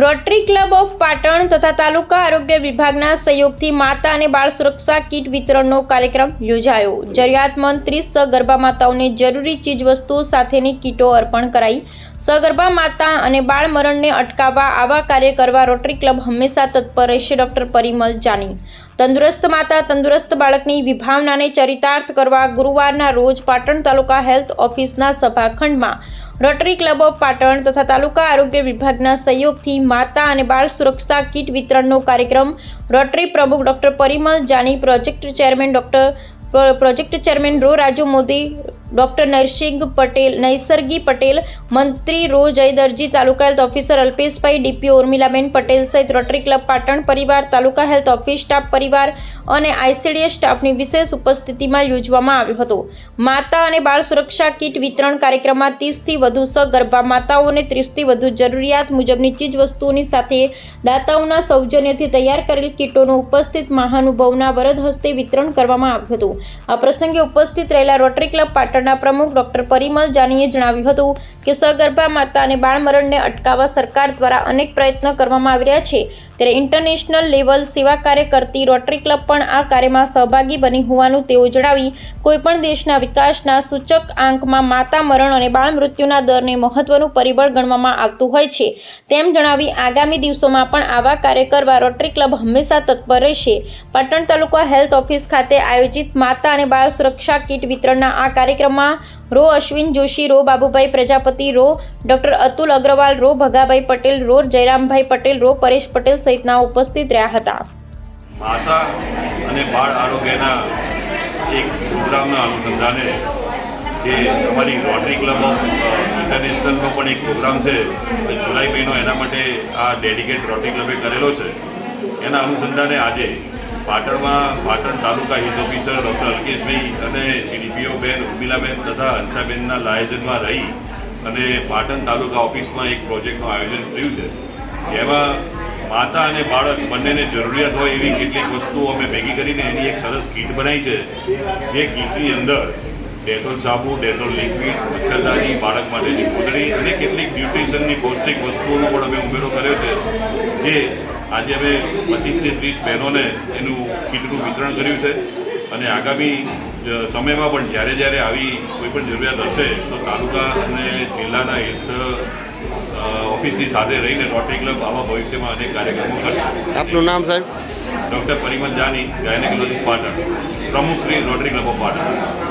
Rotary club of Patan તથા તાલુકા આરોગ્ય વિભાગના સહયોગથી માતા અને બાળ સુરક્ષા કીટ વિતરણનો કાર્યક્રમ યોજાયો. જરૂરિયાતમંદ ત્રીસ સગર્ભા માતાઓને જરૂરી ચીજવસ્તુઓ સાથેની કીટો અર્પણ કરાઈ. સગર્ભા માતા અને બાળ મરણને અટકાવવા આવા કાર્ય કરવા રોટરી ક્લબ હંમેશા તત્પર રહેશે, ડોક્ટર પરિમલ જાની. તંદુરસ્ત માતા, તંદુરસ્ત બાળકની વિભાવનાને ચરિતાર્થ કરવા ગુરુવારના રોજ પાટણ તાલુકા હેલ્થ ઓફિસના સભાખંડમાં રોટરી ક્લબ ઓફ પાટણ તથા તાલુકા આરોગ્ય વિભાગના સહયોગથી માતા અને બાળ સુરક્ષા કીટ વિતરણનો કાર્યક્રમ રોટરી પ્રમુખ doctor Parimal Jani, project chairman doctor project chairman row Raju Modi doctor Narsinh Patel, Naisargi Patel, મંત્રી row Jaydarji taluka health officer Alpeshbhai DP Urmilaben Patel સહિત રોટરી ક્લબ, પાટણ પરિવાર, તાલુકા હેલ્થ ઓફિસ સ્ટાફ પરિવાર અને આઈસીડીએસ સ્ટાફની વિશેષ ઉપસ્થિતિમાં યોજવામાં આવ્યો હતો. માતા અને બાળ સુરક્ષા કીટ વિતરણ કાર્યક્રમમાં ત્રીસથી વધુ સગર્ભા માતાઓને ત્રીસથી વધુ જરૂરિયાત મુજબની ચીજવસ્તુઓની સાથે દાતાઓના સૌજન્યથી તૈયાર કરેલ કીટોનું ઉપસ્થિત મહાનુભાવના વરદ હસ્તે વિતરણ કરવામાં આવ્યું હતું. આ પ્રસંગે ઉપસ્થિત રહેલા રોટરી ક્લબ પાટણના પ્રમુખ ડોક્ટર પરિમલ જાનીએ જણાવ્યું હતું કે સગર્ભા માતા અને બાળમરણને અટકાવવા સરકાર દ્વારા અનેક પ્રયત્નો કરવામાં આવી રહ્યા છે. ત્યારે ઇન્ટરનેશનલ લેવલ સેવા કાર્ય કરતી રોટરી ક્લબ પણ આ કાર્યમાં સહભાગી બની હોવાનું તેઓ જણાવી, કોઈપણ દેશના વિકાસના સૂચક આંકમાં માતા મરણ અને બાળ મૃત્યુના દરને મહત્વનું પરિબળ ગણવામાં આવતું હોય છે. તેમ જણાવી, આગામી દિવસોમાં પણ આવા કાર્ય કરવા રોટરી ક્લબ હંમેશા તત્પર રહેશે. પાટણ તાલુકા હેલ્થ ઓફિસ ખાતે આયોજિત માતા અને બાળ સુરક્ષા કીટ વિતરણના આ કાર્યક્રમમાં રો અશ્વિન જોશી, રો બાબુભાઈ પ્રજાપતિ, રો ડોક્ટર અતુલ અગ્રવાલ, રો ભગાભાઈ પટેલ, રો જયરામભાઈ પટેલ, રો પરેશ પટેલ સહિતના ઉપસ્થિત રહ્યા હતા. માતા અને બાળ આરોગ્યના એક પ્રોગ્રામના અનુસંધાને જે અમારી રોટરી ક્લબ ઓફ ઇન્ટરનેશનલનો પણ એક પ્રોગ્રામ છે જુલાઈ મહિનો એના માટે આ ડેડિકેટ રોટરી ક્લબે કરેલો છે. એના અનુસંધાને આજે પાટણમાં પાટણ તાલુકા હિત ઓફિસર ડૉક્ટર અલ્કેશભાઈ અને સીડીપીઓ બેન ઉર્મિલાબેન તથા હંસાબેનના લાયોજનમાં રહી અને પાટણ તાલુકા ઓફિસમાં એક પ્રોજેક્ટનું આયોજન કર્યું છે. જેમાં માતા અને બાળક બંનેને જરૂરિયાત હોય એવી કેટલીક વસ્તુઓ અમે ભેગી કરીને એની એક સરસ કીટ બનાવી છે. જે કીટની અંદર ડેટોલ સાબુ, ડેટોલ લિક્વિડ, મચ્છરદાની, બાળક માટેની કોથળી અને કેટલીક ન્યુટ્રિશનની પૌષ્ટિક વસ્તુઓનો પણ અમે ઉમેરો કર્યો છે. જે આજે અમે પચીસથી ત્રીસ બહેનોને એનું કીટનું વિતરણ કર્યું છે. અને આગામી સમયમાં પણ જ્યારે જ્યારે આવી કોઈ પણ જરૂરિયાત હશે તો તાલુકા અને જિલ્લાના હેલ્થ ઓફિસની સાથે રહીને રોટરી ક્લબ આવા ભવિષ્યમાં અનેક કાર્યક્રમો કરશે. આપનું નામ સાહેબ? Doctor Parimal Jani gynaecologist Patan. પ્રમુખ Shri Rotary Club of Patan.